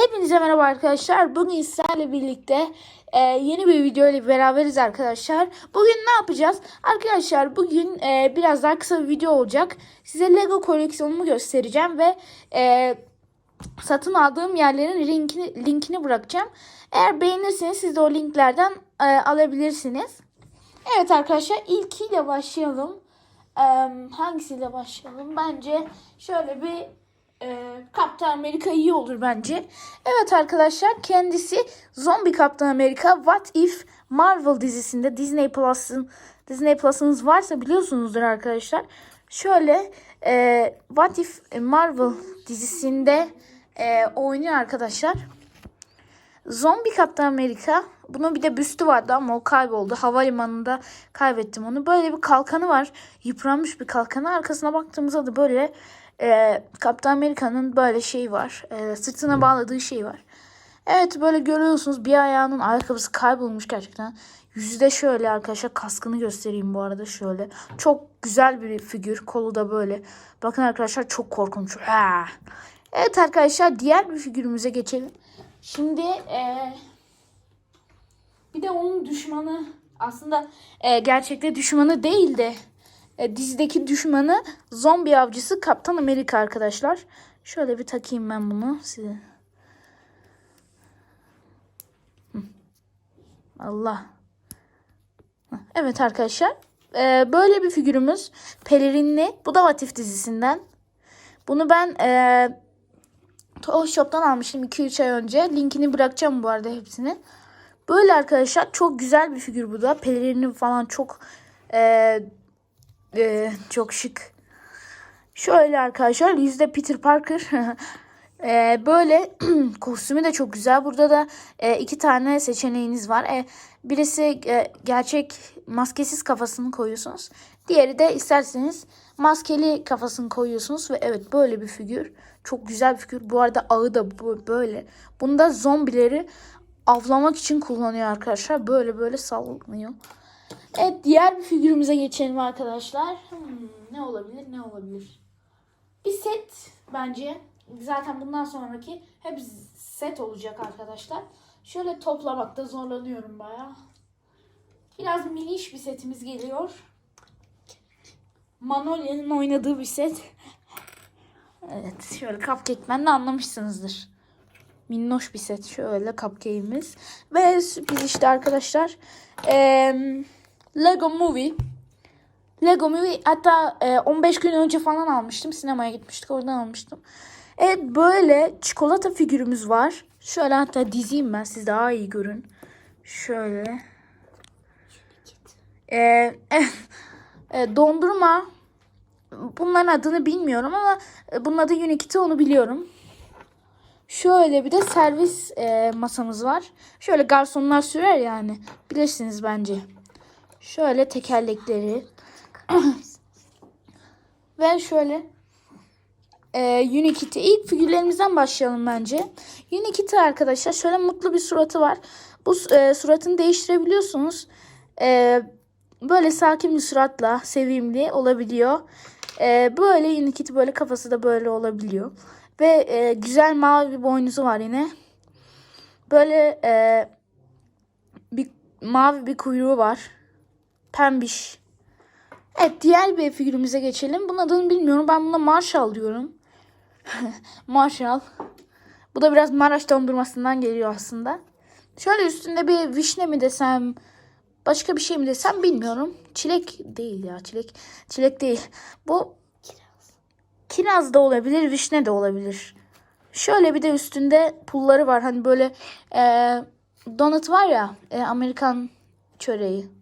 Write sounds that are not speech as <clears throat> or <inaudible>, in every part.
Hepinize merhaba arkadaşlar. Bugün sizlerle birlikte e, yeni bir video ile beraberiz arkadaşlar. Bugün ne yapacağız? Arkadaşlar bugün e, biraz daha kısa bir video olacak. Size Lego koleksiyonumu göstereceğim ve e, satın aldığım yerlerin linkini, linkini bırakacağım. Eğer beğenirseniz siz de o linklerden e, alabilirsiniz. Evet arkadaşlar ilkiyle başlayalım. E, hangisiyle başlayalım? Bence şöyle bir e, Kaptan Amerika iyi olur bence. Evet arkadaşlar kendisi Zombi Kaptan Amerika What If Marvel dizisinde Disney Plus'ın Disney Plus'ınız varsa biliyorsunuzdur arkadaşlar. Şöyle e, What If Marvel dizisinde e, oynuyor arkadaşlar. Zombi Kaptan Amerika. Bunun bir de büstü vardı ama o kayboldu. Havalimanında kaybettim onu. Böyle bir kalkanı var. Yıpranmış bir kalkanı. Arkasına baktığımızda da böyle e, Kaptan Amerika'nın böyle şey var. E, sırtına bağladığı şey var. Evet böyle görüyorsunuz bir ayağının ayakkabısı kaybolmuş gerçekten. Yüzü de şöyle arkadaşlar kaskını göstereyim bu arada şöyle. Çok güzel bir figür. Kolu da böyle. Bakın arkadaşlar çok korkunç. Ha. Evet arkadaşlar diğer bir figürümüze geçelim. Şimdi e, bir de onun düşmanı aslında e, gerçekte düşmanı değil de e, dizideki düşmanı zombi avcısı Kaptan Amerika arkadaşlar. Şöyle bir takayım ben bunu size. Allah. Evet arkadaşlar. E, böyle bir figürümüz. Pelerinli. Bu da Vatif dizisinden. Bunu ben e, Toy Shop'tan almıştım 2-3 ay önce. Linkini bırakacağım bu arada hepsini. Böyle arkadaşlar çok güzel bir figür bu da. Pelerini falan çok e, e, çok şık. Şöyle arkadaşlar yüzde Peter Parker. <laughs> e, böyle <clears throat> kostümü de çok güzel. Burada da e, iki tane seçeneğiniz var. E, birisi e, gerçek maskesiz kafasını koyuyorsunuz. Diğeri de isterseniz maskeli kafasını koyuyorsunuz ve evet böyle bir figür. Çok güzel bir figür. Bu arada ağı da böyle. Bunda zombileri avlamak için kullanıyor arkadaşlar. Böyle böyle sallanıyor. Evet diğer bir figürümüze geçelim arkadaşlar. Hmm, ne olabilir ne olabilir? Bir set bence. Zaten bundan sonraki hep set olacak arkadaşlar. Şöyle toplamakta zorlanıyorum baya. Biraz miniş bir setimiz geliyor. Manolya'nın oynadığı bir set. <laughs> Evet şöyle cupcake'men de anlamışsınızdır. Minnoş bir set şöyle cupcake'imiz. Ve sürpriz işte arkadaşlar. Eee... Lego Movie. Lego Movie hatta e, 15 gün önce falan almıştım. Sinemaya gitmiştik oradan almıştım. Evet böyle çikolata figürümüz var. Şöyle hatta dizeyim ben siz daha iyi görün. Şöyle. Ee, <laughs> e, dondurma. Bunların adını bilmiyorum ama e, bunun adı Unikit'i onu biliyorum. Şöyle bir de servis e, masamız var. Şöyle garsonlar sürer yani. Bilirsiniz bence. Şöyle tekerlekleri. <clears throat> Ve şöyle e, Unikit'i. ilk figürlerimizden başlayalım bence. Unikit'i arkadaşlar şöyle mutlu bir suratı var. Bu e, suratını değiştirebiliyorsunuz. E, böyle sakin bir suratla sevimli olabiliyor. E, böyle Unikit'i böyle kafası da böyle olabiliyor. Ve e, güzel mavi bir boynuzu var yine. Böyle e, bir mavi bir kuyruğu var. Pembiş. Evet diğer bir figürümüze geçelim. Bunun adını bilmiyorum. Ben buna Marshall diyorum. <laughs> Marshall. Bu da biraz Maraş dondurmasından geliyor aslında. Şöyle üstünde bir vişne mi desem, başka bir şey mi desem bilmiyorum. Çilek değil ya çilek. Çilek değil. Bu kiraz. Da olabilir, vişne de olabilir. Şöyle bir de üstünde pulları var. Hani böyle e, donut var ya, e, Amerikan çöreği.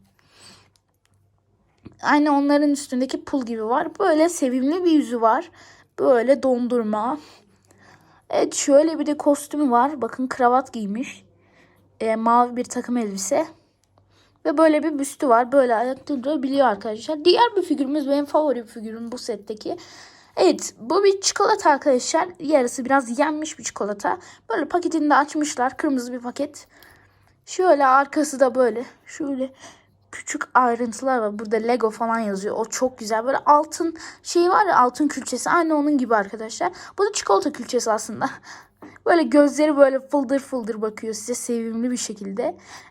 Aynı onların üstündeki pul gibi var. Böyle sevimli bir yüzü var. Böyle dondurma. Evet şöyle bir de kostümü var. Bakın kravat giymiş. E, mavi bir takım elbise. Ve böyle bir büstü var. Böyle ayakta durabiliyor arkadaşlar. Diğer bir figürümüz benim favori bir figürüm bu setteki. Evet bu bir çikolata arkadaşlar. Yarısı biraz yenmiş bir çikolata. Böyle paketini de açmışlar. Kırmızı bir paket. Şöyle arkası da böyle. Şöyle küçük ayrıntılar var. Burada Lego falan yazıyor. O çok güzel. Böyle altın şey var ya altın külçesi. Aynı onun gibi arkadaşlar. Bu da çikolata külçesi aslında. <laughs> Böyle gözleri böyle fıldır fıldır bakıyor size sevimli bir şekilde.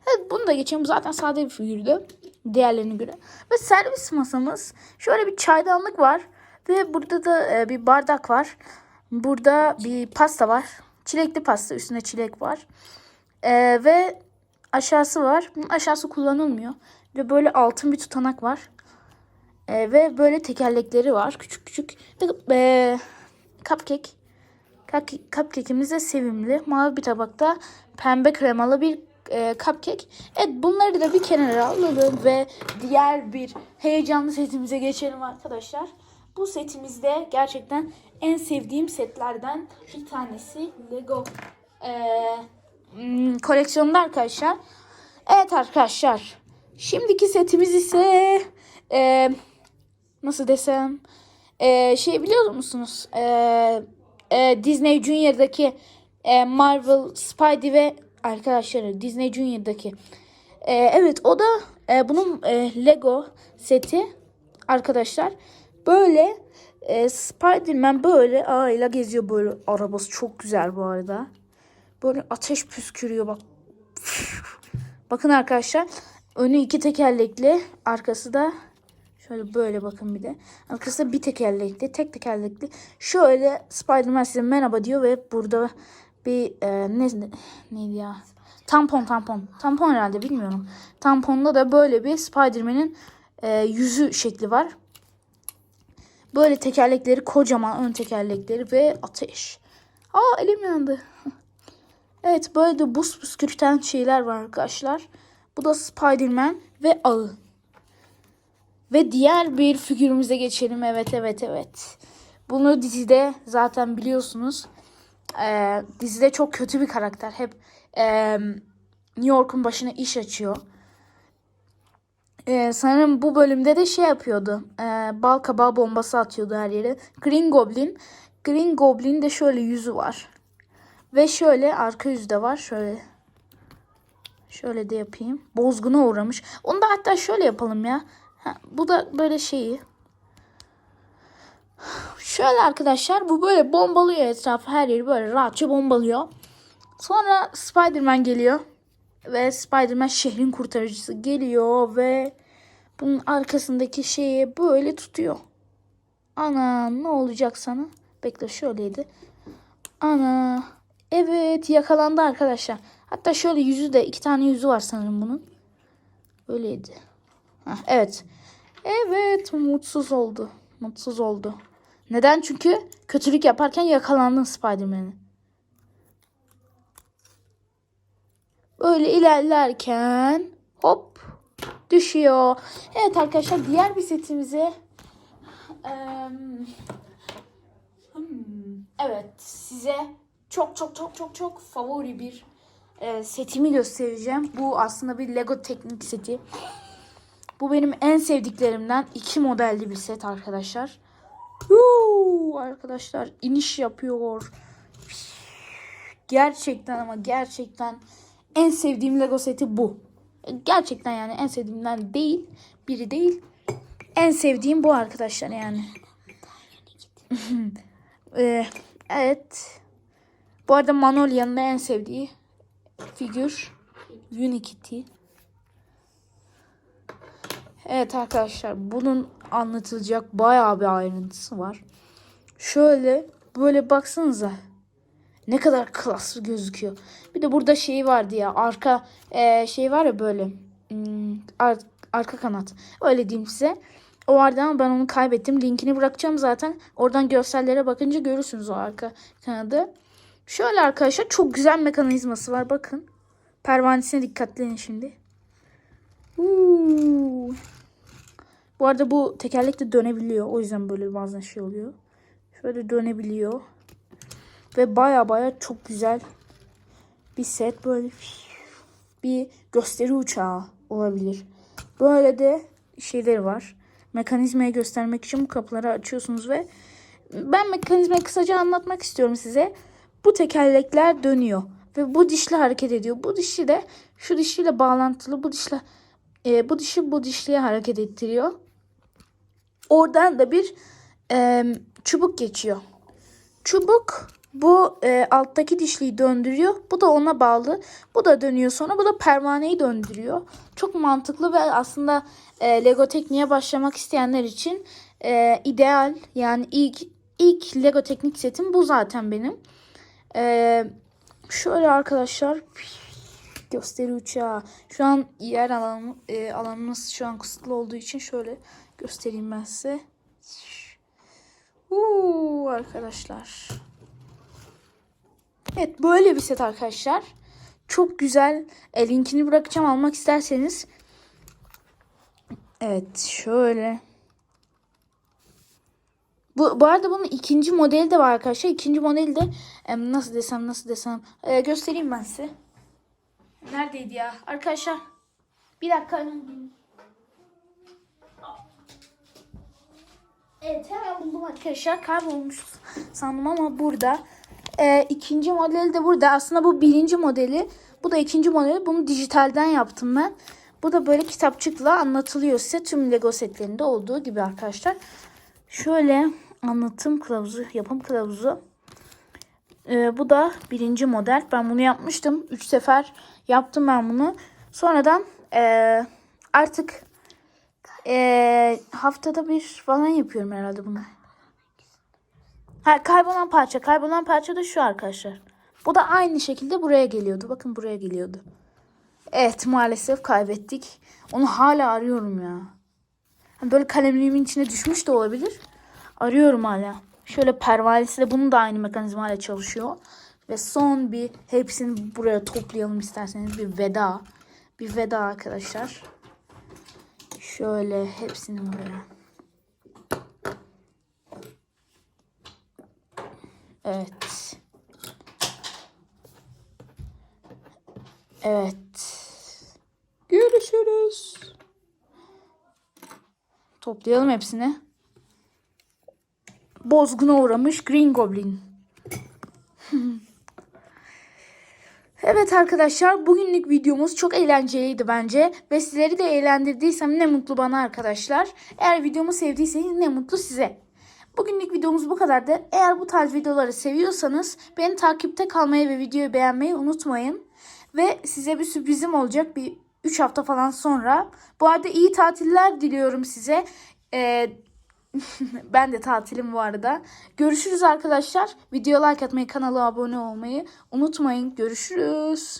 Evet bunu da geçelim. Bu zaten sade bir figürdü. Diğerlerine göre. Ve servis masamız. Şöyle bir çaydanlık var. Ve burada da e, bir bardak var. Burada bir pasta var. Çilekli pasta. Üstünde çilek var. E, ve aşağısı var. Bunun aşağısı kullanılmıyor. Ve böyle altın bir tutanak var. E, ve böyle tekerlekleri var. Küçük küçük. Ve e, cupcake. Cupcake- Cupcake'imiz de sevimli. Mavi bir tabakta pembe kremalı bir e, cupcake. Evet bunları da bir kenara alalım ve diğer bir heyecanlı setimize geçelim arkadaşlar. Bu setimizde gerçekten en sevdiğim setlerden bir tanesi Lego e, hmm, koleksiyonunda arkadaşlar. Evet arkadaşlar. Şimdiki setimiz ise e, nasıl desem e, şey biliyor musunuz? E, e, Disney Junior'daki e, Marvel, Spidey ve arkadaşları Disney Junior'daki. E, evet o da e, bunun e, Lego seti arkadaşlar. Böyle e, Spider-Man böyle ağıyla geziyor böyle. Arabası çok güzel bu arada. Böyle ateş püskürüyor bak. <laughs> Bakın arkadaşlar. Önü iki tekerlekli. Arkası da şöyle böyle bakın bir de. Arkası da bir tekerlekli. Tek tekerlekli. Şöyle Spider-Man size merhaba diyor ve burada bir e, ne neydi ya? Tampon tampon. Tampon herhalde bilmiyorum. Tamponda da böyle bir Spider-Man'in e, yüzü şekli var. Böyle tekerlekleri kocaman ön tekerlekleri ve ateş. Aa elim yandı. <laughs> Evet böyle de buz püskürten şeyler var arkadaşlar. Bu da Spider-Man ve ağı. Ve diğer bir figürümüze geçelim. Evet evet evet. Bunu dizide zaten biliyorsunuz. Ee, dizide çok kötü bir karakter. Hep ee, New York'un başına iş açıyor. Ee, sanırım bu bölümde de şey yapıyordu. Ee, bal kabağı bombası atıyordu her yere. Green Goblin. Green Goblin de şöyle yüzü var. Ve şöyle arka yüzü de var. Şöyle. Şöyle de yapayım. Bozguna uğramış. Onu da hatta şöyle yapalım ya. Ha, bu da böyle şeyi. Şöyle arkadaşlar bu böyle bombalıyor etrafı her yeri böyle rahatça bombalıyor. Sonra Spider-Man geliyor. Ve Spider-Man şehrin kurtarıcısı geliyor ve bunun arkasındaki şeyi böyle tutuyor. Ana ne olacak sana? Bekle şöyleydi. Ana evet yakalandı arkadaşlar. Hatta şöyle yüzü de iki tane yüzü var sanırım bunun. Öyleydi. Heh, evet. Evet mutsuz oldu. Mutsuz oldu. Neden? Çünkü kötülük yaparken yakalandın Spider-Man'i. Böyle ilerlerken hop düşüyor. Evet arkadaşlar diğer bir setimize hmm, evet size çok çok çok çok çok favori bir e, setimi göstereceğim. Bu aslında bir Lego teknik seti. Bu benim en sevdiklerimden iki modelli bir set arkadaşlar. Yuu, arkadaşlar iniş yapıyor. Gerçekten ama gerçekten en sevdiğim Lego seti bu. Gerçekten yani en sevdiğimden değil. Biri değil. En sevdiğim bu arkadaşlar yani. Ee, <laughs> evet. Bu arada Manolya'nın da en sevdiği figür Unikitty. Evet arkadaşlar bunun anlatılacak bayağı bir ayrıntısı var. Şöyle böyle baksanıza. Ne kadar klaslı gözüküyor. Bir de burada şey vardı ya arka e, şey var ya böyle hmm, ar- arka kanat. Öyle diyeyim size. O vardı ama ben onu kaybettim. Linkini bırakacağım zaten. Oradan görsellere bakınca görürsünüz o arka kanadı. Şöyle arkadaşlar çok güzel mekanizması var bakın. Pervanesine dikkatlenin şimdi. Uuu. Bu arada bu tekerlek de dönebiliyor. O yüzden böyle bazen şey oluyor. Şöyle dönebiliyor. Ve baya baya çok güzel bir set. Böyle bir gösteri uçağı olabilir. Böyle de şeyleri var. Mekanizmayı göstermek için bu kapıları açıyorsunuz ve ben mekanizmayı kısaca anlatmak istiyorum size. Bu tekerlekler dönüyor ve bu dişli hareket ediyor. Bu dişli de şu dişliyle bağlantılı. Bu dişle e, bu dişi bu dişliye hareket ettiriyor. Oradan da bir e, çubuk geçiyor. Çubuk Bu e, alttaki dişliyi döndürüyor. Bu da ona bağlı. Bu da dönüyor sonra. Bu da pervaneyi döndürüyor. Çok mantıklı ve aslında e, Lego tekniğe başlamak isteyenler için e, ideal. Yani ilk ilk Lego teknik setim bu zaten benim. E, şöyle arkadaşlar gösteri uçağı. Şu an yer alanım, e, alanımız şu an kısıtlı olduğu için şöyle göstereyim ben size. Uuu arkadaşlar. Evet böyle bir set arkadaşlar. Çok güzel. E, linkini bırakacağım almak isterseniz. Evet şöyle. Bu, bu arada bunun ikinci modeli de var arkadaşlar. İkinci modeli de nasıl desem nasıl desem e, göstereyim ben size. Neredeydi ya? Arkadaşlar bir dakika. Evet hemen buldum arkadaşlar. Kaybolmuş sandım ama burada. Ee, ikinci modeli de burada. Aslında bu birinci modeli. Bu da ikinci modeli. Bunu dijitalden yaptım ben. Bu da böyle kitapçıkla anlatılıyor size. Tüm Lego setlerinde olduğu gibi arkadaşlar. Şöyle anlatım kılavuzu, yapım kılavuzu. Ee, bu da birinci model. Ben bunu yapmıştım. Üç sefer yaptım ben bunu. Sonradan ee, artık ee, haftada bir falan yapıyorum herhalde bunu. Ha, kaybolan parça. Kaybolan parça da şu arkadaşlar. Bu da aynı şekilde buraya geliyordu. Bakın buraya geliyordu. Evet maalesef kaybettik. Onu hala arıyorum ya. Böyle kalemliğimin içine düşmüş de olabilir. Arıyorum hala. Şöyle pervanesi de bunun da aynı mekanizmayla çalışıyor. Ve son bir hepsini buraya toplayalım isterseniz bir veda. Bir veda arkadaşlar. Şöyle hepsini buraya. Evet. Evet. Görüşürüz. Toplayalım hepsini. Bozguna uğramış Green Goblin. Evet arkadaşlar bugünlük videomuz çok eğlenceliydi bence ve sizleri de eğlendirdiysem ne mutlu bana arkadaşlar. Eğer videomu sevdiyseniz ne mutlu size. Bugünlük videomuz bu kadardı. Eğer bu tarz videoları seviyorsanız beni takipte kalmayı ve videoyu beğenmeyi unutmayın. Ve size bir sürprizim olacak bir 3 hafta falan sonra. Bu arada iyi tatiller diliyorum size. Ee, <laughs> ben de tatilim bu arada. Görüşürüz arkadaşlar. Video like atmayı, kanala abone olmayı unutmayın. Görüşürüz.